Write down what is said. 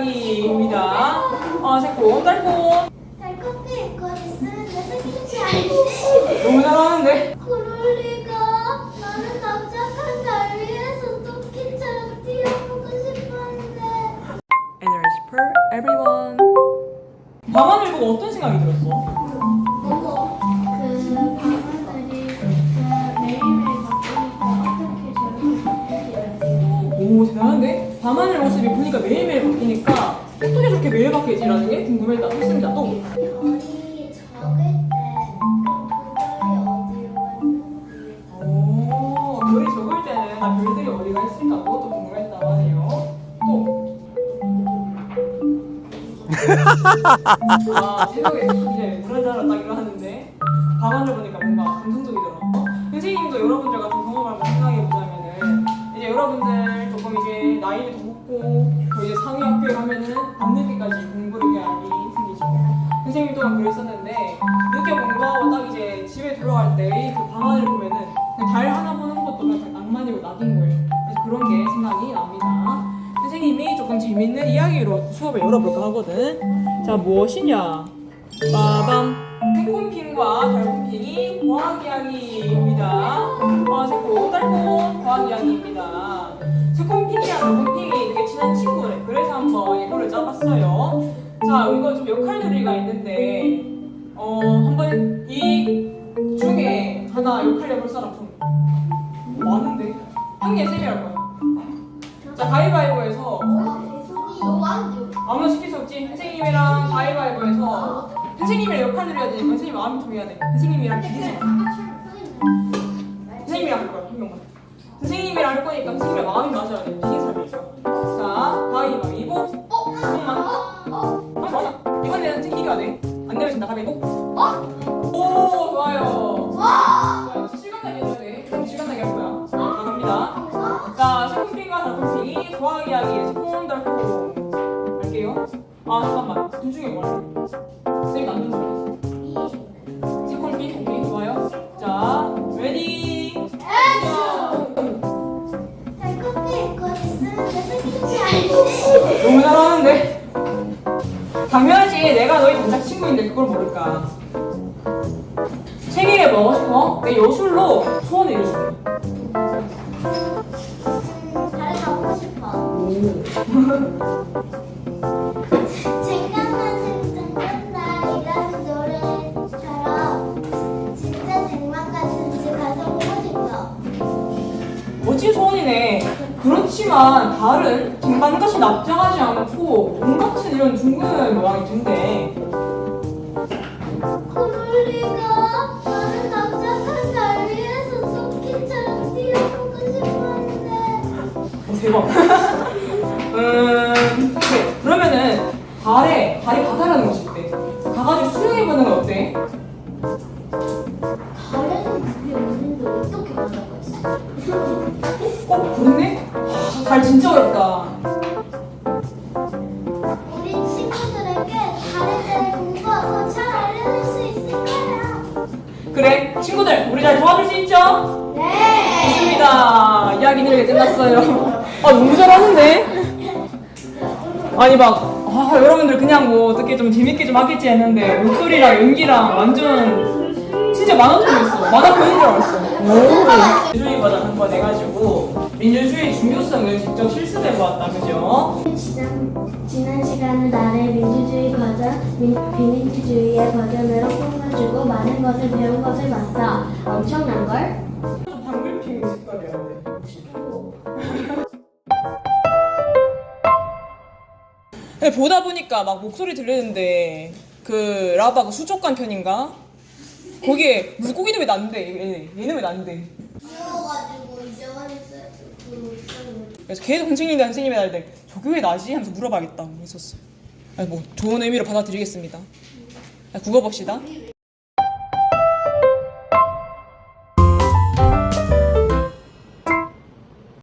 이야기입니다. 아, 새콤, 달콤. 달콤히 입고 알지? 너무 잘하는데? 그럴 리가. 나는 납작한 달 위에서 토끼처럼 뛰어보고 싶었는데. Energy for everyone. 방안을 보고 어떤 생각이 들었어? 그 방안들이 그 매일매일 바뀌니까 어떻게 저렇게 바뀌지? 오, 대단한데? 밤하늘 모습이 보니까 매일매일 바뀌니까 어떻게 저렇게 매일 바뀌지라는 게 궁금했다. 했습니다. 또. 별이 적을 때 그럼 그 별이 어디로 갔는지. 오, 별이 적을 때는 아, 별들이 어디가 있을까? 그것도 궁금했다고 하네요. 또. 아, 새벽에 이제 불안자라 딱 일어났는데 밤하늘 보니까 뭔가 선생님 또한 그랬었는데 늦게 공부하고 딱 이제 집에 들어갈 때그 밤하늘 보면은 달 하나 보는 것도 그냥 낭만이고 낙인 거예요. 그래서 그런 게 생각이 납니다. 선생님이 조금 재밌는 이야기로 수업을 열어볼까 하거든. 자, 무엇이냐? 빠밤. 새콤핑과 달콤핑이 과학 이야기입니다. 아, 새콤, 달콤 과학 이야기입니다. 새콤핑이랑 달콤핑 자, 이거 좀 역할놀이가 있는데, 어, 한번 이 중에 하나 역할 해볼 사람 좀 많은데? 한 개 쌤이 할 거야. 자, 가위바위보에서 안 돼. 아무나 시킬 수 없지. 선생님이랑 가위바위보에서 선생님이랑 역할을 해야 되니까 선생님 마음이 통해야 돼. 선생님이랑 비기지 마. 선생님이랑 할 거야, 한 명만. 선생님이랑 할 거니까 선생님이랑 마음이 맞아야 돼. 비긴 사람이 있어. 자, 가위바위보. 한 명만. 돼. 안 되면 진다, 가위바위보. 오, 좋아요. 좋아요. 나게 해줘야 돼. 그럼 시간 나게 할 거야. 자, 갑니다. 자, 새콤핑과 달콤핑이 과학 이야기 새콤달콤 할게요. 아 잠깐만 둘 중에 뭐 할래? 쌤이 남는 생긴지 알지? 너무 잘하는데. 당연하지 내가 너희 단짝 친구인데 그걸 모를까. 생일에 뭐 하고 싶어? 내 여술로 소원을 이루줄게. 달에 가보고 싶어. 생각나는 장난날이라는 노래처럼 진짜 백만 같은 집 가서 보고 싶어. 멋진 소원이네. 그렇지만 달은 쟁반같이 납작하지 않고 공 같은 이런 둥근 모양이 든대. 그럴 리가. 나는 납작한 달 위에서 토끼처럼 뛰어보고 싶었는데. 대박. 음, 그래. 그러면은 달에 달이 바다라는 것이 있대. 가가지고 수영해보는 건 어때? 달에는 물이 없는데 어떻게 바다가 있어? 어? 하, 달 진짜 어렵다. 우리 친구들에게 달에 대해 공부하고 잘 알려줄 수 있을 거야. 그래, 친구들, 우리 잘 도와줄 수 있죠? 네. 좋습니다. 이야기는 이렇게 끝났어요. 아, 너무 잘하는데? 아니, 막, 아, 여러분들 그냥 뭐 어떻게 좀 재밌게 좀 하겠지 했는데, 목소리랑 연기랑 완전 진짜 만화 통했어. 만화 보는 줄 알았어. 오. 민주주의 버전 한번 해가지고, 민주주의 중요성을 직접 실습해 보았다, 그죠? 지난, 지난 시간은 나의 민주주의 과정, 민, 비민주주의의 버전으로 뿜어주고 많은 것을 배운 것을 봤어. 엄청난 걸? 방글핑 직관이야, 근데 보다 보니까 막 목소리 들리는데 그 라바가 수족관 편인가? 거기에 물고기는 왜 난데? 얘네, 얘는 왜 난데? 귀여워가지고 이정원이 그 그래서 계속 선생님과 선생님이 날때 저게 왜 나지? 하면서 물어봐야겠다 했었어. 아니 뭐 좋은 의미로 받아들이겠습니다. 자, 국어 봅시다.